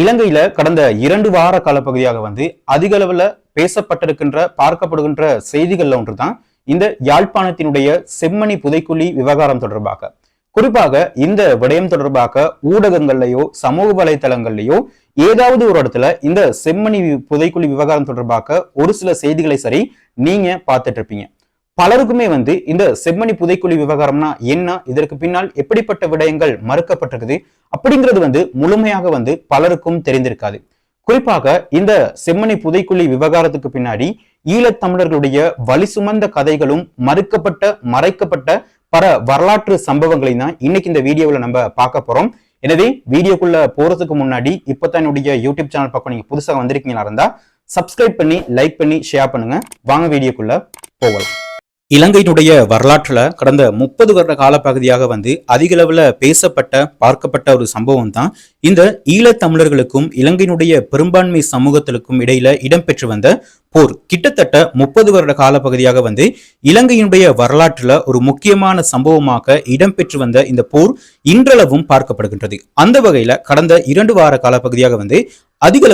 இலங்கையில கடந்த இரண்டு வார காலப்பகுதியாக வந்து அதிக அளவுல பேசப்பட்டிருக்கின்ற பார்க்கப்படுகின்ற செய்திகள்ல ஒன்றுதான் இந்த யாழ்ப்பாணத்தினுடைய செம்மணி புதைக்குழி விவகாரம் தொடர்பாக. குறிப்பாக இந்த விடயம் தொடர்பாக ஊடகங்கள்லயோ சமூக வலைத்தளங்கள்லயோ ஏதாவது ஒரு இடத்துல இந்த செம்மணி புதைக்குழி விவகாரம் தொடர்பாக ஒரு சில செய்திகளை சரி நீங்க பார்த்துட்டு இருப்பீங்க. பலருக்குமே வந்து இந்த செம்மணி புதைக்குழி விவகாரம்னா என்ன? இதற்கு பின்னால் எப்படிப்பட்ட விடயங்கள் மறுக்கப்பட்டிருக்குது? அப்படிங்கிறது வந்து முழுமையாக வந்து பலருக்கும் தெரிந்திருக்காது. குறிப்பாக இந்த செம்மணி புதைக்குழி விவகாரத்துக்கு பின்னாடி ஈழத்தமிழர்களுடைய வலி சுமந்த கதைகளும் மறுக்கப்பட்ட மறைக்கப்பட்ட பல வரலாற்று சம்பவங்களையும் தான் இன்னைக்கு இந்த வீடியோவில் நம்ம பார்க்க போறோம். எனவே வீடியோக்குள்ள போறதுக்கு முன்னாடி இப்பதான் என்னுடைய யூடியூப் சேனல் பக்கம் நீங்க புதுசாக வந்திருக்கீங்களா இருந்தா சப்ஸ்கிரைப் பண்ணி லைக் பண்ணி ஷேர் பண்ணுங்க. வாங்க வீடியோக்குள்ள போகலாம். இலங்கையினுடைய வரலாற்றில் கடந்த முப்பது வருட காலப்பகுதியாக வந்து அதிக பேசப்பட்ட பார்க்கப்பட்ட ஒரு சம்பவம் தான் இந்த ஈழத்தமிழர்களுக்கும் இலங்கையினுடைய பெரும்பான்மை சமூகத்திற்கும் இடையில இடம்பெற்று வந்த போர். கிட்டத்தட்ட முப்பது வருட காலப்பகுதியாக வந்து இலங்கையினுடைய வரலாற்றில் ஒரு முக்கியமான சம்பவமாக இடம்பெற்று வந்த இந்த போர் இன்றளவும் பார்க்கப்படுகின்றது. அந்த வகையில கடந்த இரண்டு வார காலப்பகுதியாக வந்து அதிக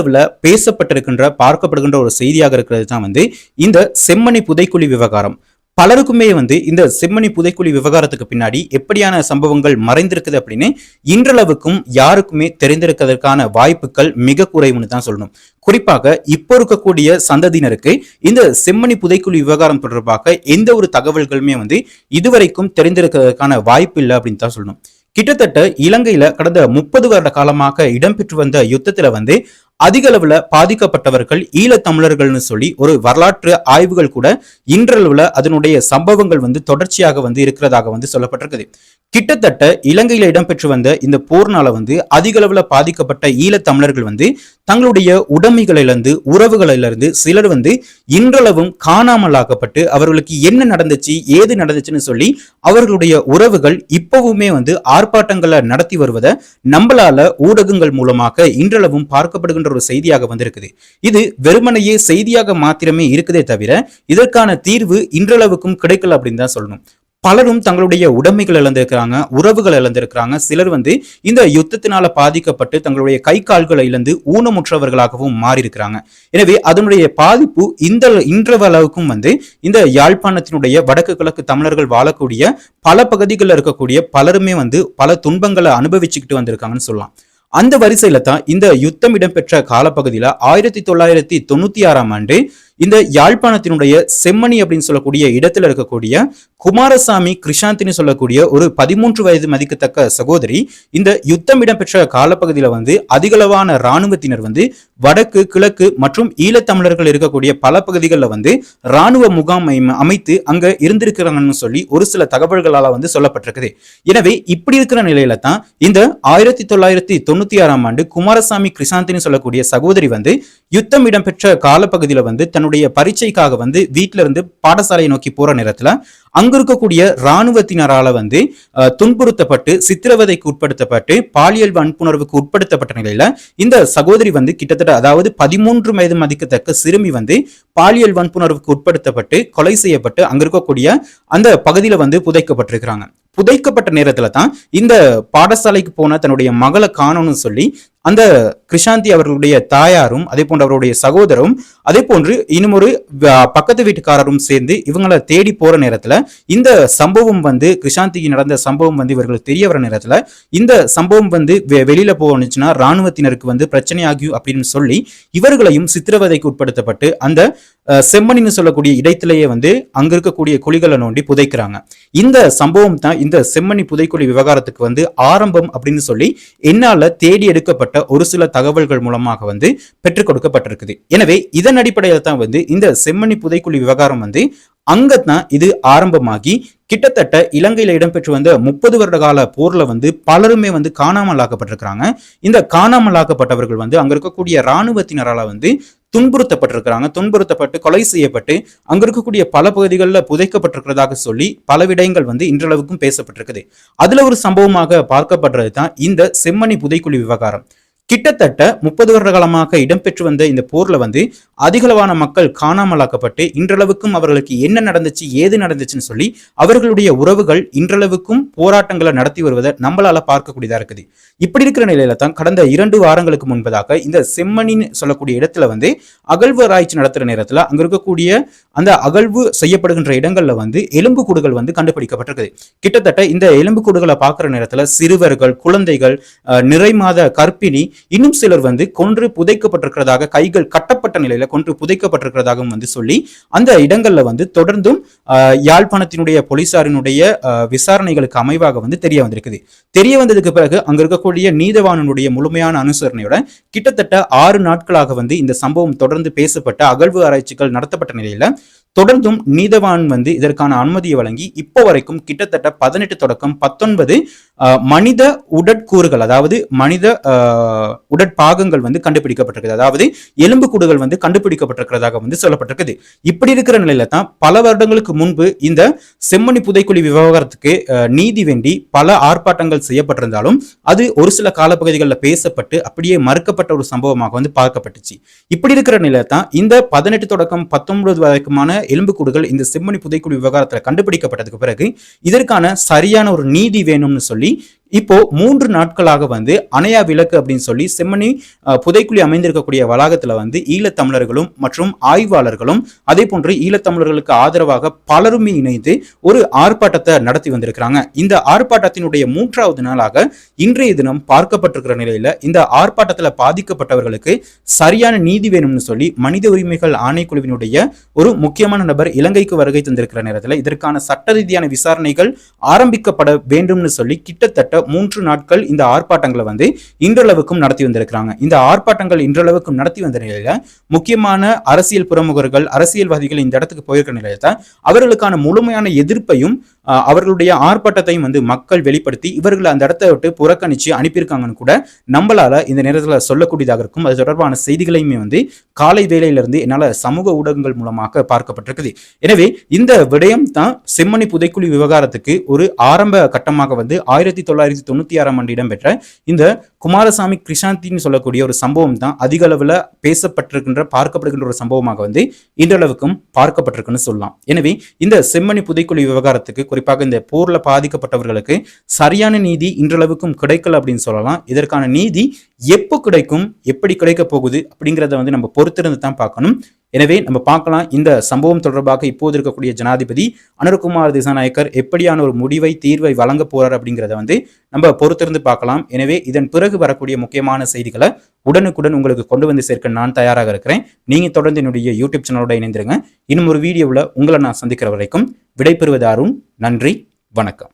பேசப்பட்டிருக்கின்ற பார்க்கப்படுகின்ற ஒரு செய்தியாக இருக்கிறது தான் வந்து இந்த செம்மணி புதைக்குழி விவகாரம். பலருக்குமே வந்து இந்த செம்மணி புதைக்குழி விவகாரத்துக்கு பின்னாடி எப்படியான சம்பவங்கள் மறைந்திருக்குது அப்படின்னு இன்றளவுக்கும் யாருக்குமே தெரிந்திருக்கிறதுக்கான வாய்ப்புகள் மிக குறைவுன்னு தான் சொல்லணும். குறிப்பாக இப்போ இருக்கக்கூடிய சந்ததியினருக்கு இந்த செம்மணி புதைக்குழி விவகாரம் தொடர்பாக எந்த ஒரு தகவல்களுமே வந்து இதுவரைக்கும் தெரிந்திருக்கிறதுக்கான வாய்ப்பு இல்லை அப்படின்னு தான் சொல்லணும். கிட்டத்தட்ட இலங்கையில கடந்த முப்பது வருட காலமாக இடம்பெற்று வந்த யுத்தத்துல வந்து அதிக அளவுல பாதிக்கப்பட்டவர்கள் ஈழத்தமிழர்கள்னு சொல்லி ஒரு வரலாற்று ஆய்வுகள் கூட இன்றளவுல அதனுடைய சம்பவங்கள் வந்து தொடர்ச்சியாக வந்து இருக்கிறதாக வந்து சொல்லப்பட்டிருக்குது. கிட்டத்தட்ட இலங்கையில இடம்பெற்று வந்த இந்த போர்னால வந்து அதிக அளவுல பாதிக்கப்பட்ட ஈழத்தமிழர்கள் வந்து தங்களுடைய உடைமைகளிலிருந்து உறவுகளிலிருந்து சிலர் வந்து இன்றளவும் காணாமலாக்கப்பட்டு அவர்களுக்கு என்ன நடந்துச்சு ஏது நடந்துச்சுன்னு சொல்லி அவர்களுடைய உறவுகள் இப்பவுமே வந்து ஆர்ப்பாட்டங்களை நடத்தி வருவதை நம்மளால ஊடகங்கள் மூலமாக இன்றளவும் பார்க்கப்படுகின்ற ஒரு செய்தியாக வந்திருக்குது. இது வெறுமனையே செய்தியாக மாத்திரமே இருக்குதே தவிர இதற்கான தீர்வு இன்றளவுக்கும் கிடைக்கல அப்படின்னு தான் சொல்லணும். பலரும் தங்களுடைய உடைமைகள் இழந்திருக்கிறாங்க உறவுகள் இழந்திருக்கிறாங்க. சிலர் வந்து இந்த யுத்தத்தினால பாதிக்கப்பட்டு தங்களுடைய கை கால்களை இழந்து ஊனமுற்றவர்களாகவும் மாறி இருக்கிறாங்க எனவே அதனுடைய பாதிப்பு இந்த இன்றளவுக்கும் வந்து இந்த யாழ்ப்பாணத்தினுடைய வடக்கு கிழக்கு தமிழர்கள் வாழக்கூடிய பல பகுதிகளில் இருக்கக்கூடிய பலருமே வந்து பல துன்பங்களை அனுபவிச்சுக்கிட்டு வந்திருக்காங்கன்னு சொல்லலாம். அந்த வரிசையில தான் இந்த யுத்தம் இடம்பெற்ற காலப்பகுதியில ஆயிரத்தி தொள்ளாயிரத்தி தொண்ணூத்தி ஆறாம் ஆண்டு இந்த யாழ்ப்பாணத்தினுடைய செம்மணி அப்படின்னு சொல்லக்கூடிய இடத்துல இருக்கக்கூடிய குமாரசாமி கிருஷாந்தின்னு சொல்லக்கூடிய ஒரு பதிமூன்று வயது மதிக்கத்தக்க சகோதரி இந்த யுத்தம் இடம்பெற்ற காலப்பகுதியில வந்து அதிகளவான இராணுவத்தினர் வந்து வடக்கு கிழக்கு மற்றும் ஈழத்தமிழர்கள் இருக்கக்கூடிய பல பகுதிகளில் வந்து இராணுவ முகாம் அமைத்து அங்க இருந்திருக்கிறாங்கன்னு சொல்லி ஒரு சில தகவல்களால வந்து சொல்லப்பட்டிருக்குது. எனவே இப்படி இருக்கிற நிலையில தான் இந்த ஆயிரத்தி தொள்ளாயிரத்தி தொண்ணூத்தி ஆறாம் ஆண்டு குமாரசாமி கிருஷாந்தின்னு சொல்லக்கூடிய சகோதரி வந்து யுத்தம் இடம்பெற்ற காலப்பகுதியில வந்து தன்னுடைய பரீட்சைக்காக வந்து வீட்டில இருந்து பாடசாலையை நோக்கி போற நேரத்துல அங்க இருக்கக்கூடிய இராணுவத்தினரால வந்து துன்புறுத்தப்பட்டு சித்திரவதைக்கு உட்படுத்தப்பட்டு பாலியல் வன்புணர்வுக்கு உட்படுத்தப்பட்ட நிலையில இந்த சகோதரி வந்து கிட்டத்தட்ட அதாவது பதிமூன்று வயது மதிக்கத்தக்க சிறுமி வந்து பாலியல் வன்புணர்வுக்கு உட்படுத்தப்பட்டு கொலை செய்யப்பட்டு அங்க இருக்கக்கூடிய அந்த பகுதியில வந்து புதைக்கப்பட்டிருக்கிறாங்க. புதைக்கப்பட்ட நேரத்துல தான் இந்த பாடசாலைக்கு போன தன்னுடைய மகளை காணணும்னு சொல்லி அந்த கிருஷாந்தி அவர்களுடைய தாயாரும் அதே போன்று அவருடைய சகோதரரும் அதே போன்று இன்னுமொரு பக்கத்து வீட்டுக்காரரும் சேர்ந்து இவங்களை தேடி போற நேரத்துல இந்த சம்பவம் வந்து கிருஷாந்திக்கு நடந்த சம்பவம் வந்து இவர்களுக்கு தெரிய வர நேரத்துல இந்த சம்பவம் வந்து வெ- வெளியில போனுச்சுன்னா ராணுவத்தினருக்கு வந்து பிரச்சனையாகும் அப்படின்னு சொல்லி இவர்களையும் சித்திரவதைக்கு உட்படுத்தப்பட்டு அந்த அஹ், செம்மணின்னு சொல்லக்கூடிய இடத்திலேயே வந்து அங்க இருக்கக்கூடிய குழிகளை நோண்டி புதைக்கிறாங்க. இந்த சம்பவம் தான் இந்த செம்மணி புதைக்குழி விவகாரத்துக்கு வந்து ஆரம்பம் அப்படின்னு சொல்லி என்னால தேடி எடுக்கப்பட்ட ஒரு சில தகவல்கள் மூலமாக வந்து பெற்றுக் கொடுக்கப்பட்டிருக்குது. எனவே இதன் அடிப்படையில் தான் வந்து இந்த செம்மணி புதைக்குழி விவகாரம் வந்து அங்கத்தான் இது ஆரம்பமாகி கிட்டத்தட்ட இலங்கையில் இடம்பெற்று வந்த முப்பது வருட கால போர்ல வந்து பலருமே வந்து காணாமல் ஆக்கப்பட்டிருக்கிறாங்க இந்த காணாமல் ஆக்கப்பட்டவர்கள் வந்து அங்க இருக்கக்கூடிய இராணுவத்தினரால வந்து துன்புறுத்தப்பட்டிருக்கிறாங்க. துன்புறுத்தப்பட்டு கொலை செய்யப்பட்டு அங்க இருக்கக்கூடிய பல பகுதிகளில் புதைக்கப்பட்டிருக்கிறதாக சொல்லி பல விடயங்கள் வந்து இன்றளவுக்கும் பேசப்பட்டிருக்குது. அதுல ஒரு சம்பவமாக பார்க்கப்படுறது தான் இந்த செம்மணி புதைக்குழி விவகாரம். கிட்டத்தட்ட முப்பது வருட காலமாக இடம்பெற்று வந்த இந்த போர்ல வந்து அதிகளவான மக்கள் காணாமலாக்கப்பட்டு இன்றளவுக்கும் அவர்களுக்கு என்ன நடந்துச்சு ஏது நடந்துச்சுன்னு சொல்லி அவர்களுடைய உறவுகள் இன்றளவுக்கும் போராட்டங்களை நடத்தி வருவதை நம்மளால பார்க்கக்கூடியதா இருக்குது. இப்படி இருக்கிற நிலையில தான் கடந்த இரண்டு வாரங்களுக்கு முன்பதாக இந்த செம்மணின்னு சொல்லக்கூடிய இடத்துல வந்து அகழ்வு ஆராய்ச்சி நடத்துற நேரத்துல அங்க இருக்கக்கூடிய அந்த அகழ்வு செய்யப்படுகின்ற இடங்கள்ல வந்து எலும்பு கூடுகள் வந்து கண்டுபிடிக்கப்பட்டிருக்குது. கிட்டத்தட்ட இந்த எலும்பு கூடுகளை பார்க்குற நேரத்துல சிறுவர்கள் குழந்தைகள் நிறை மாத கற்பிணி இன்னும் சிலர் வந்து கொன்று புதைக்கப்பட்டிருக்கிறதாக கைகள் கட்டப்பட்ட நிலையில கொன்று புதைக்கப்பட்டிருக்கிறதாகவும் வந்து சொல்லி அந்த இடங்கள்ல வந்து தொடர்ந்தும் யாழ்ப்பாணத்தினுடைய போலீசாரினுடைய விசாரணைகளுக்கு அமைவாக வந்து தெரிய வந்திருக்குது. தெரிய வந்ததுக்கு பிறகு அங்க இருக்கக்கூடிய நீதவானனுடைய முழுமையான அனுசரணையோட கிட்டத்தட்ட ஆறு நாட்களாக வந்து இந்த சம்பவம் தொடர்ந்து பேசப்பட்ட அகழ்வு ஆராய்ச்சிகள் நடத்தப்பட்ட நிலையில தொடர்ந்தும் நீதவான் வந்து இதற்கான அனுமதியை வழங்கி இப்போ வரைக்கும் கிட்டத்தட்ட பதினெட்டு தொடக்கம் பத்தொன்பது மனித உடற்கூறுகள் அதாவது மனித உடற்பாகங்கள் வந்து கண்டுபிடிக்கப்பட்டிருக்குது. அதாவது எலும்பு கூடுகள் வந்து கண்டுபிடிக்கப்பட்டிருக்கிறதாக வந்து சொல்லப்பட்டிருக்குது. இப்படி இருக்கிற நிலையில தான் பல வருடங்களுக்கு முன்பு இந்த செம்மணி புதைக்குழி விவகாரத்துக்கு நீதி வேண்டி பல ஆர்ப்பாட்டங்கள் செய்யப்பட்டிருந்தாலும் அது ஒரு சில காலப்பகுதிகளில் பேசப்பட்டு அப்படியே மறுக்கப்பட்ட ஒரு சம்பவமாக வந்து பார்க்கப்பட்டுச்சு. இப்படி இருக்கிற நிலையில தான் இந்த பதினெட்டு தொடக்கம் பத்தொன்பது வரைக்குமான எலும்புக்கூடுகள் இந்த செம்மணி புதைக்குழி விவகாரத்தில் கண்டுபிடிக்கப்பட்டதுக்கு பிறகு இதற்கான சரியான ஒரு நீதி வேணும்னு சொல்லி சொல்லி இப்போ மூன்று நாட்களாக வந்து அணையா விளக்கு அப்படின்னு சொல்லி செம்மணி புதைக்குழி அமைந்திருக்கக்கூடிய வளாகத்தில் வந்து ஈழத்தமிழர்களும் மற்றும் ஆய்வாளர்களும் அதே போன்று ஈழத்தமிழர்களுக்கு ஆதரவாக பலருமே இணைந்து ஒரு ஆர்ப்பாட்டத்தை நடத்தி வந்திருக்கிறாங்க. இந்த ஆர்ப்பாட்டத்தினுடைய மூன்றாவது நாளாக இன்றைய தினம் பார்க்கப்பட்டிருக்கிற நிலையில இந்த ஆர்ப்பாட்டத்தில் பாதிக்கப்பட்டவர்களுக்கு சரியான நீதி வேணும்னு சொல்லி மனித உரிமைகள் ஆணைக்குழுவினுடைய ஒரு முக்கியமான நபர் இலங்கைக்கு வருகை தந்திருக்கிற நேரத்தில் இதற்கான சட்ட ரீதியான விசாரணைகள் ஆரம்பிக்கப்பட வேண்டும்னு சொல்லி கிட்டத்தட்ட மூன்று நாட்கள் இந்த ஆர்ப்பாட்டங்களை வந்து இன்றளவுக்கும் நடத்தி வந்திருக்கிறாங்க. இந்த ஆர்ப்பாட்டங்கள் இன்றளவுக்கும் நடத்தி வந்த நிலையில முக்கியமான அரசியல் பிரமுகர்கள் அரசியல்வாதிகள் இந்த இடத்துக்கு போயிருக்கிற நிலையில அவர்களுக்கான முழுமையான எதிர்ப்பையும் அவர்களுடைய ஆர்ப்பாட்டத்தையும் வந்து மக்கள் வெளிப்படுத்தி இவர்களை அந்த இடத்தை விட்டு புறக்கணிச்சு அனுப்பியிருக்காங்கன்னு கூட நம்மளால இந்த நேரத்தில் சொல்லக்கூடியதாக இருக்கும். அது தொடர்பான செய்திகளையுமே வந்து காலை வேலையிலிருந்து என்னால் சமூக ஊடகங்கள் மூலமாக பார்க்கப்பட்டிருக்குது. எனவே இந்த விடயம் தான் செம்மணி புதைக்குழி விவகாரத்துக்கு ஒரு ஆரம்ப கட்டமாக வந்து ஆயிரத்தி தொள்ளாயிரத்தி தொண்ணூற்றி ஆறாம் ஆண்டு இடம்பெற்ற இந்த குமாரசாமி கிருஷாந்தின்னு சொல்லக்கூடிய ஒரு சம்பவம் தான் அதிக அளவில் பேசப்பட்டிருக்கின்ற பார்க்கப்படுகின்ற ஒரு சம்பவமாக வந்து இன்றளவுக்கும் பார்க்கப்பட்டிருக்குன்னு சொல்லலாம். எனவே இந்த செம்மணி புதைக்குழி விவகாரத்துக்கு குறிப்பாக இந்த போரில் பாதிக்கப்பட்டவர்களுக்கு சரியான நீதி இன்றளவுக்கும் கிடைக்கல அப்படின்னு சொல்லலாம். இதற்கான நீதி எப்போ கிடைக்கும் எப்படி கிடைக்க போகுது அப்படிங்கிறத வந்து நம்ம பொறுத்திருந்து தான் பார்க்கணும். எனவே நம்ம பார்க்கலாம் இந்த சம்பவம் தொடர்பாக இப்போது இருக்கக்கூடிய ஜனாதிபதி அனுர்குமார் திசாநாயக்கர் எப்படியான ஒரு முடிவை தீர்வை வழங்க போறார் அப்படிங்கிறத வந்து நம்ம பொறுத்திருந்து பார்க்கலாம். எனவே இதன் பிறகு வரக்கூடிய முக்கியமான செய்திகளை உடனுக்குடன் உங்களுக்கு கொண்டு வந்து சேர்க்க நான் தயாராக இருக்கிறேன். நீங்க தொடர்ந்து என்னுடைய யூடியூப் சேனலோட இணைந்திருங்க. இன்னும் ஒரு வீடியோவில் உங்களை நான் சந்திக்கிற வரைக்கும் விடைபெறுவது அருண் நன்றி வணக்கம்.